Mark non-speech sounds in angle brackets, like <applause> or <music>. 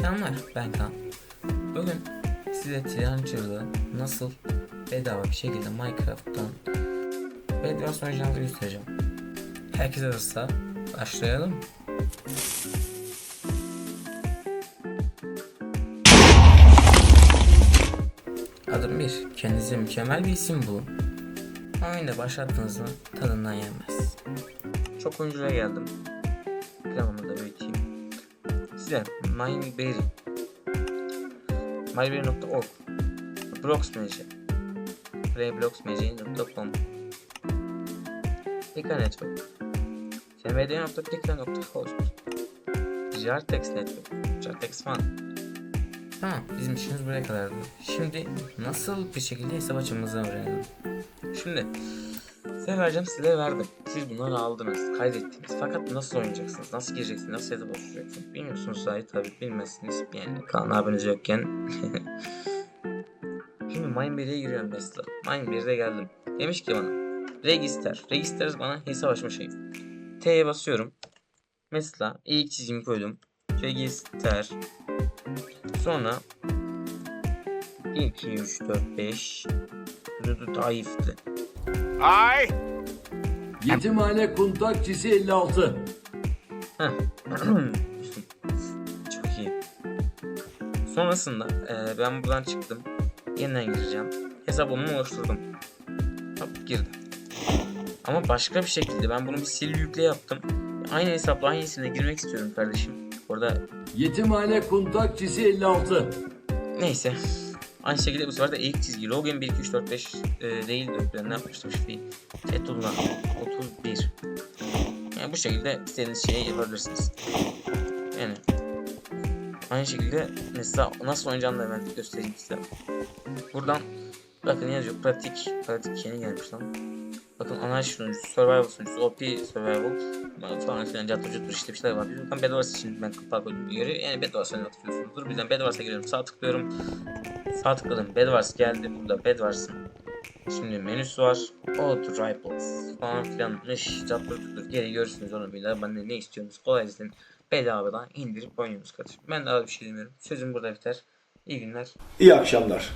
Selamlar ben Kaan. Bugün size Trencher'da nasıl bedava bir şekilde Minecraft'tan Bedwars oynayacağınızı göstereceğim. Herkes hazırsa başlayalım. Adım 1. Kendinize mükemmel bir isim bulun. Oyunda başlattığınızda tadından yenmez. Çok oyuncuya geldim. Planımı da büyüteyim. Size Mineberry Mineberry.org Bloxmage Playbloxmage.com Pika Network smd.pika.host Jartex Network. Jartex Fan Tamam bizim işimiz buraya kadardı. Şimdi nasıl bir şekilde hesap açımızı öğrenelim. Şimdi size vereceğim size verdim. Siz bunları aldınız, kaydettiniz. Fakat nasıl oynayacaksınız, nasıl gireceksiniz, nasıl hesap açacaksınız bilmiyorsunuz dahi tabii bilmezsiniz. Yani kanal abiniz yokken. <laughs> Şimdi Mineberry'e giriyorum mesela. Mineberry'e geldim. Demiş ki bana Register. Register bana hesap açma şeyi. T'ye basıyorum. Mesela ilk çizgimi koydum. Register. Sonra 1, 2, 3, 4, 5 Hududu Taif'ti. Ay! Yetimhane kontakçisi 56. Heh. <clears throat> Çok iyi. Sonrasında e, ben buradan çıktım. Yeniden gireceğim. Hesabımı oluşturdum. Hop girdim. Ama başka bir şekilde ben bunu bir sil yükle yaptım. Aynı hesapla aynı isimle girmek istiyorum kardeşim. Orada Yetimhane kontakçisi 56. neyse. Aynı şekilde bu sefer de ilk çizgi login 1 2 3 4 5 e. Ben ne yapmıştım şifreyi? Fethullah 31. Yani bu şekilde istediğiniz şeyi yapabilirsiniz. Yani aynı şekilde mesela nasıl oynayacağını da ben göstereyim size. Buradan bakın yazıyor pratik pratik yeni gelmiş lan. Bakın ana sunucusu, survival sunucusu, OP survival falan filan catır cutur işte bir şeyler var. Buradan Bedwars için ben koydum bir yere. Yani Bedwars'a hatırlıyorsunuzdur. Bizden Bedwars'a giriyorum. Sağ tıklıyorum. Sağ tıkladım. Bedwars geldi. Burada Bedwars'ın Şimdi menüsü var. Auto Rifles falan filan. Nış, çatır tutur. Geri görürsünüz onu bir daha. Ben de ne istiyorsunuz? Kolay izleyin. Bedavadan indirip oynuyoruz kardeşim. Ben daha bir şey demiyorum. Sözüm burada biter. İyi günler. İyi akşamlar.